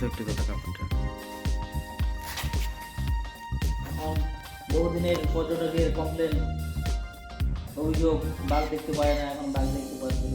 তো কথা কাপড়টা বহুদিনের পর্যটকের কমপ্লেন অভিযোগ, বাঘ দেখতে পায় না, এখন বাঘ দেখতে পাচ্ছে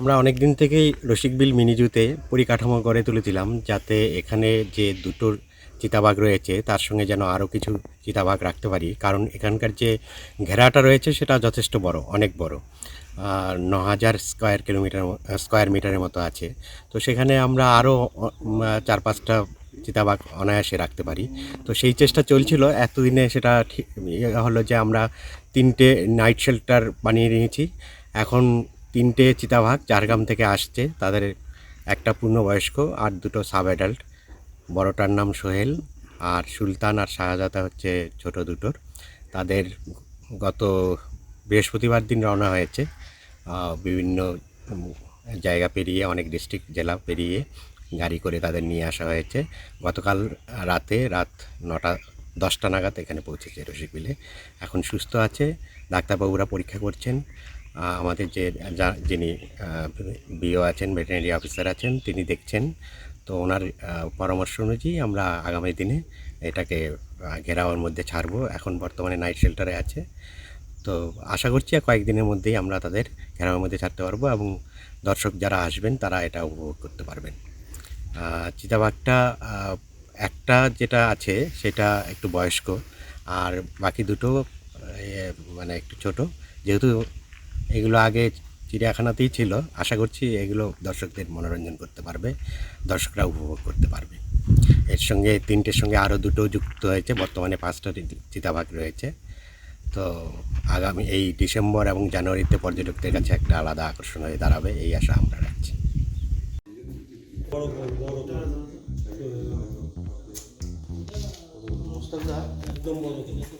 আমরা অনেক দিন থেকেই রসিকবিল মিনিজুতে পরিকাঠামো গড়ে তুলেছিলাম যাতে এখানে যে দুটো চিতাবাঘ রয়েছে, তার সঙ্গে যেন আরও কিছু চিতাবাঘ রাখতে পারি। কারণ এখানকার যে ঘেরাটা রয়েছে, সেটা যথেষ্ট বড়, অনেক বড়। ন হাজার স্কোয়ার কিলোমিটার, স্কোয়ার মিটারের মতো আছে। তো সেখানে আমরা আরও চার পাঁচটা চিতাবাঘ অনায়াসে রাখতে পারি। তো সেই চেষ্টা চলছিল। এতদিনে সেটা ঠিক ইয়ে হলো যে আমরা তিনটে নাইট শেল্টার বানিয়ে নিয়েছি। এখন তিনটে চিতাবাঘ ঝাড়গ্রাম থেকে আসছে, তাদের একটা পূর্ণবয়স্ক আর দুটো সাব অ্যাডাল্ট বড়টার নাম সোহেল আর সুলতান আর শাহজাদা হচ্ছে ছোট দুটোর। তাদের গত বৃহস্পতিবার দিন রওনা হয়েছে বিভিন্ন জায়গা পেরিয়ে, অনেক ডিস্ট্রিক্ট, জেলা পেরিয়ে গাড়ি করে তাদের নিয়ে আসা হয়েছে। গতকাল রাতে রাত নটা, দশটা নাগাদ এখানে পৌঁছেছে রসিকবিলে। এখন সুস্থ আছে, ডাক্তারবাবুরা পরীক্ষা করছেন। আমাদের যে যিনি বিও আছেন ভেটেরিনারি অফিসার আছেন, তিনি দেখছেন। তো ওনার পরামর্শ অনুযায়ী আমরা আগামী দিনে এটাকে ঘেরাওয়ার মধ্যে ছাড়বো। এখন বর্তমানে নাইট শেল্টারে আছে। তো আশা করছি কয়েকদিনের মধ্যেই আমরা তাদের ঘেরাওয়ের মধ্যে ছাড়তে পারব এবং দর্শক যারা আসবেন, তারা এটা উপভোগ করতে পারবেন। চিতাবাঘটা একটা যেটা আছে, সেটা একটু বয়স্ক। আর বাকি দুটো মানে একটু ছোট। যেহেতু এগুলো আগে চিড়িয়াখানাতেই ছিল। আশা করছি এগুলো দর্শকদের মনোরঞ্জন করতে পারবে, দর্শকরা উপভোগ করতে পারবে। এর সঙ্গে তিনটের সঙ্গে আরও দুটো যুক্ত হয়েছে, বর্তমানে পাঁচটা চি- চিতাবাঘ রয়েছে। তো আগামী, এই ডিসেম্বর এবং জানুয়ারিতে পর্যটকদের কাছে একটা আলাদা আকর্ষণ হয়ে দাঁড়াবে, এই আশা আমরা রাখছি। তাহলে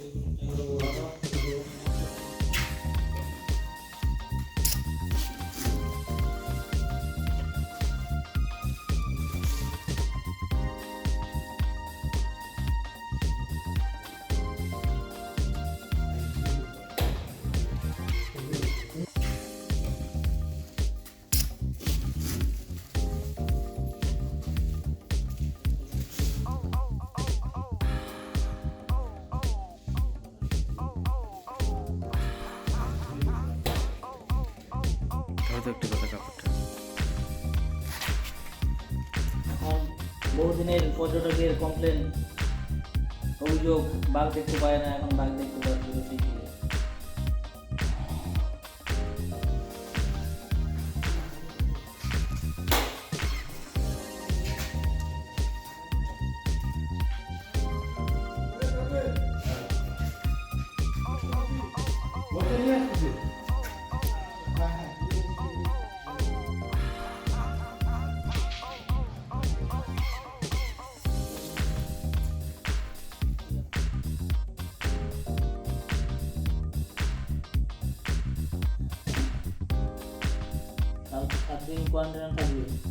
তো একটু কথা কাপড়টা। বহুদিনের পর্যটকের কমপ্লেন অভিযোগ, বাঘ দেখতে পায় না, এখন বাঘ দেখতে Lingkungan.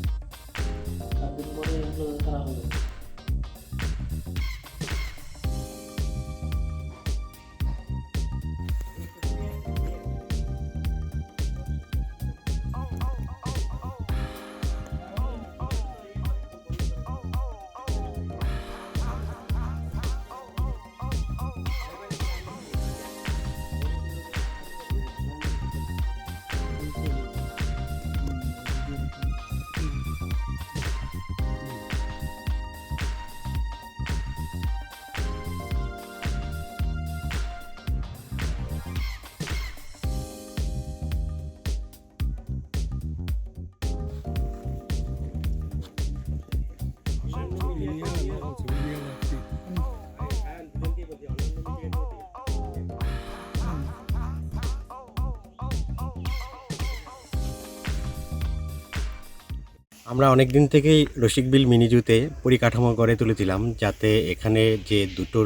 আমরা অনেক দিন থেকেই রসিকবিল মিনিজুতে পরিকাঠামো গড়ে তুলেছিলাম যাতে এখানে যে দুটো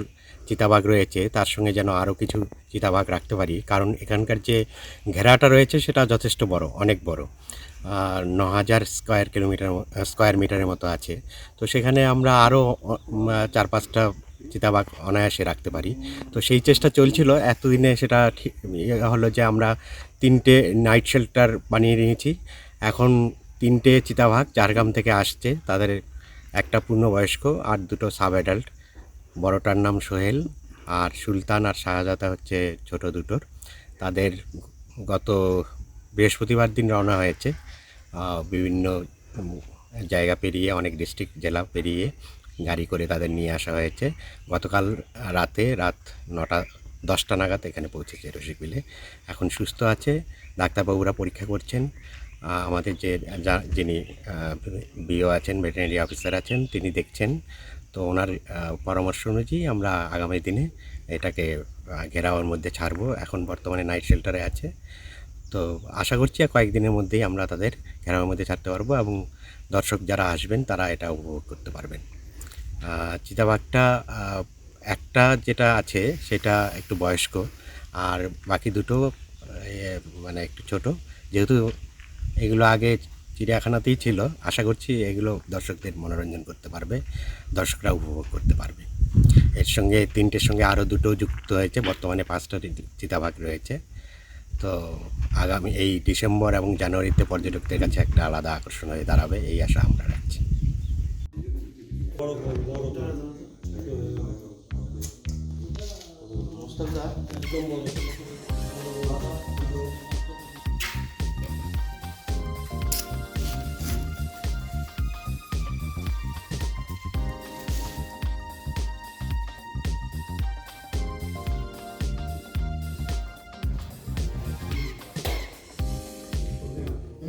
চিতাবাঘ রয়েছে, তার সঙ্গে যেন আরও কিছু চিতাবাঘ রাখতে পারি। কারণ এখানকার যে ঘেরাটা রয়েছে, সেটা যথেষ্ট বড়, অনেক বড়। ন হাজার স্কোয়ার কিলোমিটার স্কোয়ার মিটারের মতো আছে। তো সেখানে আমরা আরও চার পাঁচটা চিতাবাঘ অনায়াসে রাখতে পারি। তো সেই চেষ্টা চলছিল। এতদিনে সেটা ঠিক ইয়ে হলো যে আমরা তিনটে নাইট শেল্টার বানিয়ে নিয়েছি। এখন তিনটে চিতাবাঘ ঝাড়গ্রাম থেকে আসছে, তাদের একটা পূর্ণবয়স্ক আর দুটো সাব অ্যাডাল্ট বড়টার নাম সোহেল আর সুলতান আর শাহজাদা হচ্ছে ছোট দুটোর। তাদের গত বৃহস্পতিবার দিন রওনা হয়েছে। বিভিন্ন জায়গা পেরিয়ে, অনেক ডিস্ট্রিক্ট, জেলা পেরিয়ে গাড়ি করে তাদের নিয়ে আসা হয়েছে। গতকাল রাতে রাত নটা, দশটা নাগাদ এখানে পৌঁছেছে রসিকবিলে। এখন সুস্থ আছে, ডাক্তারবাবুরা পরীক্ষা করছেন। আমাদের যে যিনি বিও আছেন ভেটেরিনারি অফিসার আছেন, তিনি দেখছেন। তো ওনার পরামর্শ অনুযায়ী আমরা আগামী দিনে এটাকে ঘেরাওয়ার মধ্যে ছাড়বো। এখন বর্তমানে নাইট শেল্টারে আছে। তো আশা করছি কয়েকদিনের মধ্যেই আমরা তাদের ঘেরাওয়ার মধ্যে ছাড়তে পারব এবং দর্শক যারা আসবেন, তারা এটা উপভোগ করতে পারবেন। চিতাবাঘটা একটা যেটা আছে, সেটা একটু বয়স্ক। আর বাকি দুটো মানে একটু ছোট। যেহেতু এগুলো আগে চিড়িয়াখানাতেই ছিল আশা করছি এগুলো দর্শকদের মনোরঞ্জন করতে পারবে দর্শকরা উপভোগ করতে পারবে এর সঙ্গে তিনটের সঙ্গে আরও দুটো যুক্ত হয়েছে বর্তমানে পাঁচটা চিতাবাঘ রয়েছে তো আগামী এই ডিসেম্বর এবং জানুয়ারিতে পর্যটকদের কাছে একটা আলাদা আকর্ষণ হয়ে দাঁড়াবে এই আশা আমরা রাখছি মোস্তাক